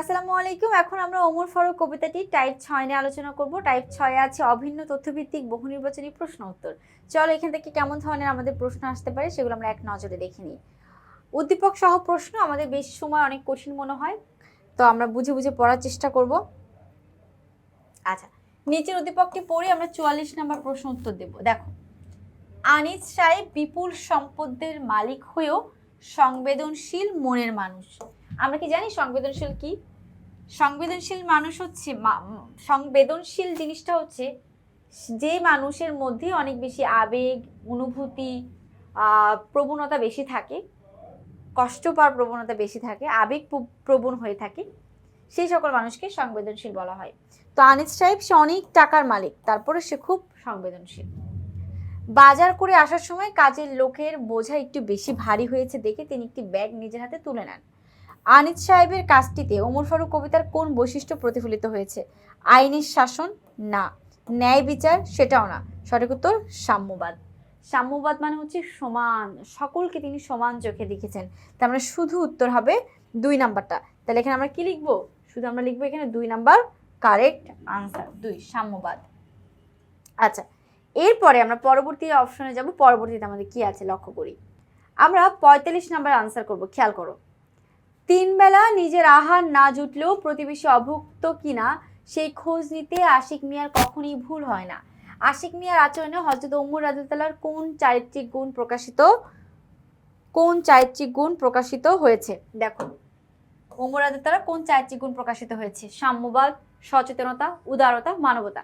আসসালামু আলাইকুম। এখন আমরা ওমর ফারুক কবিতাটি টাইপ ছয় নিয়ে আলোচনা করব। টাইপ ছয়ে আছে অভিন্ন তথ্যভিত্তিক বহু নির্বাচনী প্রশ্ন উত্তর। চলো এখান থেকে কেমন ধরনের আমাদের প্রশ্ন আসতে পারে সেগুলো আমরা এক নজরে দেখে নিই। উদ্দীপক সহ প্রশ্ন আমাদের বেশি সময় অনেক কঠিন মনে হয়, তো আমরা বুঝে বুঝে পড়ার চেষ্টা করব। আচ্ছা নিচের উদ্দীপকটি পড়ে আমরা চুয়াল্লিশ নম্বর প্রশ্ন উত্তর দেব। দেখো, আনিস সাহেব বিপুল সম্পদের মালিক হয়েও সংবেদনশীল মনের মানুষ। আমরা কি জানি সংবেদনশীল কি? সংবেদনশীল মানুষ হচ্ছে সংবেদনশীল জিনিসটা হচ্ছে যে মানুষের মধ্যে অনেক বেশি আবেগ, অনুভূতি প্রবণতা বেশি থাকে, কষ্ট পাওয়ার প্রবণতা বেশি থাকে, আবেগ প্রবণ হয়ে থাকে, সেই সকল মানুষকে সংবেদনশীল বলা হয়। তো আনিস সাহেব, সে অনেক টাকার মালিক, তারপরে সে খুব সংবেদনশীল। বাজার করে আসার সময় কাজের লোকের বোঝা একটু বেশি ভারী হয়েছে দেখে তিনি একটি ব্যাগ নিজের হাতে তুলে নেন। আনিস সাহেবের কাজটিতে ওমর ফারুক কবিতার কোন বৈশিষ্ট্য প্রতিফলিত হয়েছে? আইনের শাসন? না। ন্যায় বিচার? সেটাও না। সঠিক উত্তর, সাম্যবাদ। সাম্যবাদ মানে হচ্ছে সমান। সকলকে তিনি সমান চোখে দেখেছেন। তার মানে শুধু উত্তর হবে দুই নাম্বারটা। তাহলে এখানে আমরা কি লিখব? শুধু আমরা লিখব এখানে দুই নাম্বার কারেক্ট আনসার। দুই, সাম্যবাদ। আচ্ছা এরপরে আমরা পরবর্তী অপশনে যাব। পরবর্তীতে আমাদের কি আছে? লক্ষ্য করি। আমরা পঁয়তাল্লিশ নাম্বার আনসার করব। খেয়াল করো। তিন বেলা নিজের আহার না জুটলেও প্রতিবেশী অভুক্ত কিনা, সেই খোঁজ নিতে আশিক মিয়ার কখনই ভুল হয় না। আশিক মিয়ার আচরণে হজরত ওমর রাজুতালার কোন চারিত্রিক গুণ প্রকাশিত, কোন চারিত্রিক গুণ প্রকাশিত হয়েছে? দেখো, ওমর রাজুতালার কোন চারিত্রিক গুণ প্রকাশিত হয়েছে? সাম্যবাদ, সচেতনতা, উদারতা, মানবতা।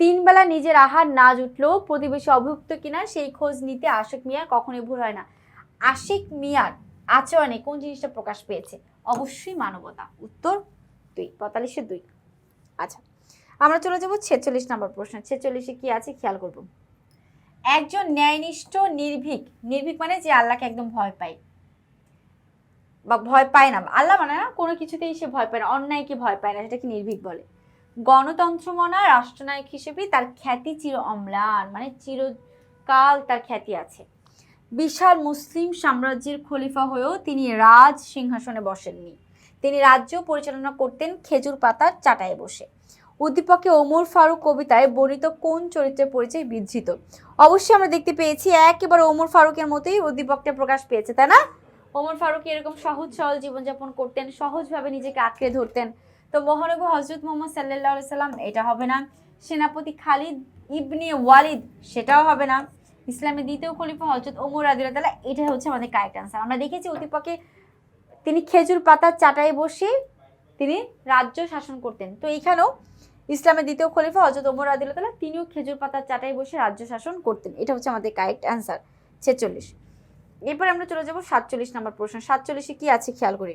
তিন বেলা নিজের আহার না জুটলেও প্রতিবেশী অভুক্ত কিনা, সেই খোঁজ নিতে আশিক মিয়ার কখনোই ভুল হয় না। আশিক মিয়ার আচরণে কোন জিনিসটা প্রকাশ পেয়েছে? অবশ্যই মানবতা। উত্তর দুই, পঁয়তাল্লিশে দুই। আচ্ছা আমরা চলে যাব ছেচল্লিশ নম্বর প্রশ্ন। ছেচল্লিশে কি আছে? খেয়াল করব। একজন ন্যায়নিষ্ঠ নির্ভীক নির্ভীক মানে যে আল্লাহকে একদম ভয় পায়। বা ভয় পায় না। আল্লাহ মানে না, কোনো কিছুতেই সে ভয় পায় না, অন্যায়কে ভয় পায় না, সেটাকে নির্ভীক বলে? গণতন্ত্রমনা, রাষ্ট্রনায়ক হিসেবে তার খ্যাতি চির অম্লান মানে চিরকাল তার খ্যাতি আছে। বিশাল মুসলিম সাম্রাজ্যের খলিফা হয়েও তিনি রাজ সিংহাসনে বসেননি। তিনি রাজ্য পরিচালনা করতেন খেজুর পাতার চাটায় বসে। উদ্দীপকে ওমর ফারুক কবিতায় বর্ণিত কোন চরিত্রের পরিচয় বিধৃত? অবশ্যই আমরা দেখতে পেয়েছি, একেবারে ওমর ফারুকের মতোই উদ্দীপকটা প্রকাশ পেয়েছে, তাই না? ওমর ফারুক এরকম সহজ সরল জীবনযাপন করতেন, সহজভাবে নিজেকে আঁকড়ে ধরতেন। তো মহানবী হজরত মোহাম্মদ সাল্লাহ সাল্লাম এটা হবে না। সেনাপতি খালিদ ইবনে ওয়ালিদ, সেটাও হবে না। ইসলামের দ্বিতীয় খলিফা হজরত ওমর আদিল্লাহ এটা হচ্ছে আমাদের কারেক্ট আনসার আমরা দেখেছি উদ্দীপকে তিনি খেজুর পাতার চাটায় বসে তিনি রাজ্য শাসন করতেন। তো এইখানেও ইসলামের দ্বিতীয় খলিফা হজরত ওমর আদিল্লাহ তিনিও খেজুর পাতার চাটায় বসে রাজ্য শাসন করতেন। এটা হচ্ছে আমাদের কারেক্ট অ্যান্সার ছেচল্লিশ। এরপরে আমরা চলে যাব সাতচল্লিশ নম্বর প্রশ্ন। সাতচল্লিশে কি আছে খেয়াল করি?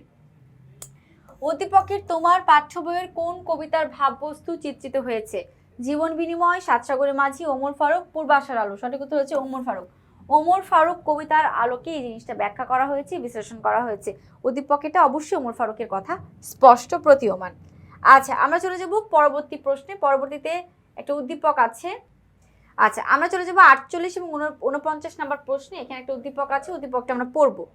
অতিপক্ষের তোমার পাঠ্য বইয়ের কোন কবিতার ভাববস্তু চিত্রিত হয়েছে? জীবন বিনিময় সাতসাগরের মাঝি, ওমর ফারুক, পূর্বাশার আলো। সঠিক উত্তর হচ্ছে ওমর ফারুক। ওমর ফারুক কবিতার আলোকে এই জিনিসটা ব্যাখ্যা করা হয়েছে, বিশ্লেষণ করা হয়েছে। উদ্দীপকেটা অবশ্যই ওমর ফারুকের কথা স্পষ্ট প্রতীয়মান। আচ্ছা আমরা চলে যাব পরবর্তী প্রশ্নে। পরবর্তীতে একটা উদ্দীপক আছে। আচ্ছা আমরা চলে যাব আটচল্লিশ এবং উন- উনপঞ্চাশ নাম্বার প্রশ্নে। এখানে একটা উদ্দীপক আছে, উদ্দীপকটা আমরা পড়ব।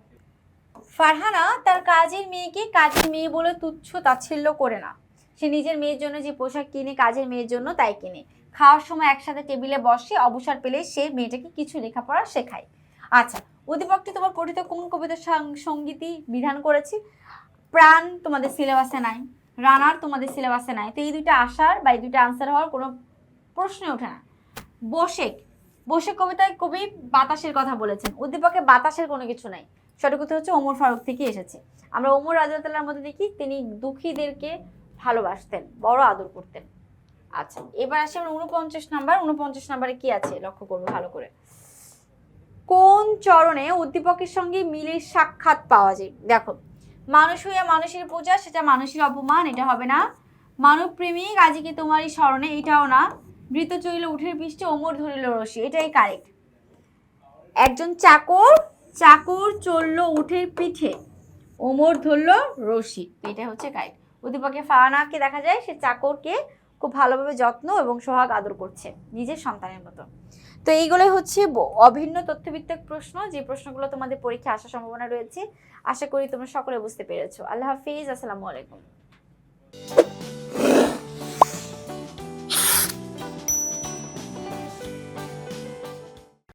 ফারহানা তার কাজের মেয়েকে কাজের মেয়ে বলে তুচ্ছ তাচ্ছিল্য করে না। সে নিজের মেয়ের জন্য যে পোশাক কিনে, কাজের মেয়ের জন্য তাই কিনে। খাওয়ার সময় একসাথে টেবিলে বসে অবসর পেলে সে মেয়েটাকে কিছু লেখাপড়া শেখায়। আচ্ছা উদ্দীপকটি তোমার পঠিত কোন কবিতার সং- সঙ্গীতই বিধান করেছি? প্রাণ তোমাদের সিলেবাসে নাই, রানার তোমাদের সিলেবাসে নাই। তো এই দুইটা আসার বা এই দুইটা আনসার হওয়ার কোনো প্রশ্নই ওঠে না। বসেক বসে কবিতায় কবি বাতাসের কথা বলেছেন। উদ্দীপকে বাতাসের কোনো কিছু নাই। সঠিক হচ্ছে ওমর ফারুক থেকে এসেছে। আমরা ওমর রাজাতাল্লার মধ্যে দেখি তিনি দুঃখীদেরকে ভালোবাসতেন, বড় আদর করতেন। আচ্ছা এবার আসি আমরা উনপঞ্চাশ নাম্বার। উনপঞ্চাশ নাম্বারে কি আছে? লক্ষ্য করব ভালো করে। কোন চরণে উদ্দীপকের সঙ্গে মিলের সাক্ষাৎ পাওয়া যায়? দেখো, মানুষ হইয়া মানুষের পূজা, সেটা মানুষের অপমান, এটা হবে না। মানব প্রেমিক আজিকে তোমারই স্মরণে? এটাও না। মৃত চইল উঠের পৃষ্ঠে ওমর ধরিল রশি, এটাই কারেক্ট একজন চাকর চাকর চলল উঠের পিঠে ওমর ধরল রশি, এটা হচ্ছে কারেক্ট উদ্দীপকে ফারানাকে দেখা যায়, সে চাকরকে খুব ভালোভাবে যত্ন এবং সোহাগ আদর করছে নিজের সন্তানের মতো। তো এইগুলোই হচ্ছে অভিন্ন তথ্যভিত্তিক প্রশ্ন, যে প্রশ্নগুলো তোমাদের পরীক্ষা আসার সম্ভাবনা রয়েছে। আশা করি তোমরা সকলে বুঝতে পেরেছ। আল্লাহ হাফিজ, আসসালামু আলাইকুম।